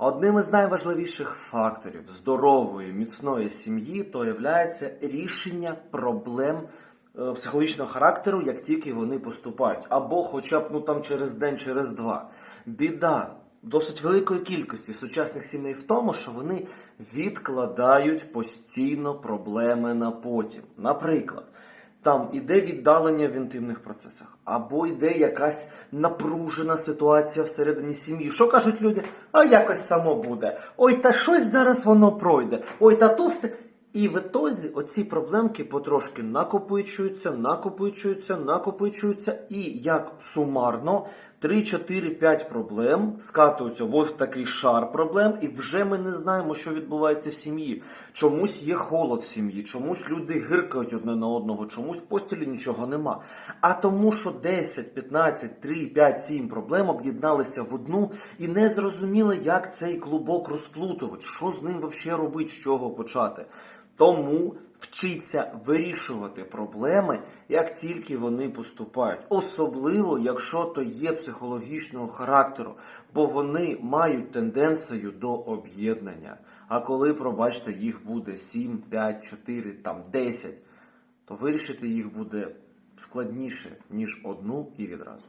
Одним із найважливіших факторів здорової, міцної сім'ї то є рішення проблем е, психологічного характеру, як тільки вони поступають, або хоча б ну там через день, через два. Біда досить великої кількості сучасних сімей в тому, що вони відкладають постійно проблеми на потім. Наприклад. Там іде віддалення в інтимних процесах, або йде якась напружена ситуація всередині сім'ї. Що кажуть люди? А якось само буде. Ой, та щось зараз воно пройде. Ой, та то все. І в ітозі оці проблемки потрошки накопичуються, накопичуються, накопичуються, і як сумарно 3, 4, 5 проблем скатуються в такий шар проблем, і вже ми не знаємо, що відбувається в сім'ї. Чомусь є холод в сім'ї, чомусь люди гиркають одне на одного, чомусь в постілі нічого нема. А тому, що 10, 15, 3, 5, 7 проблем об'єдналися в одну і не зрозуміли, як цей клубок розплутувати, що з ним взагалі робити, з чого почати. Тому вчиться вирішувати проблеми, як тільки вони поступають, особливо якщо то є психологічного характеру, бо вони мають тенденцію до об'єднання. А коли, пробачте, їх буде 7, 5, 4, там 10, то вирішити їх буде складніше, ніж одну і відразу.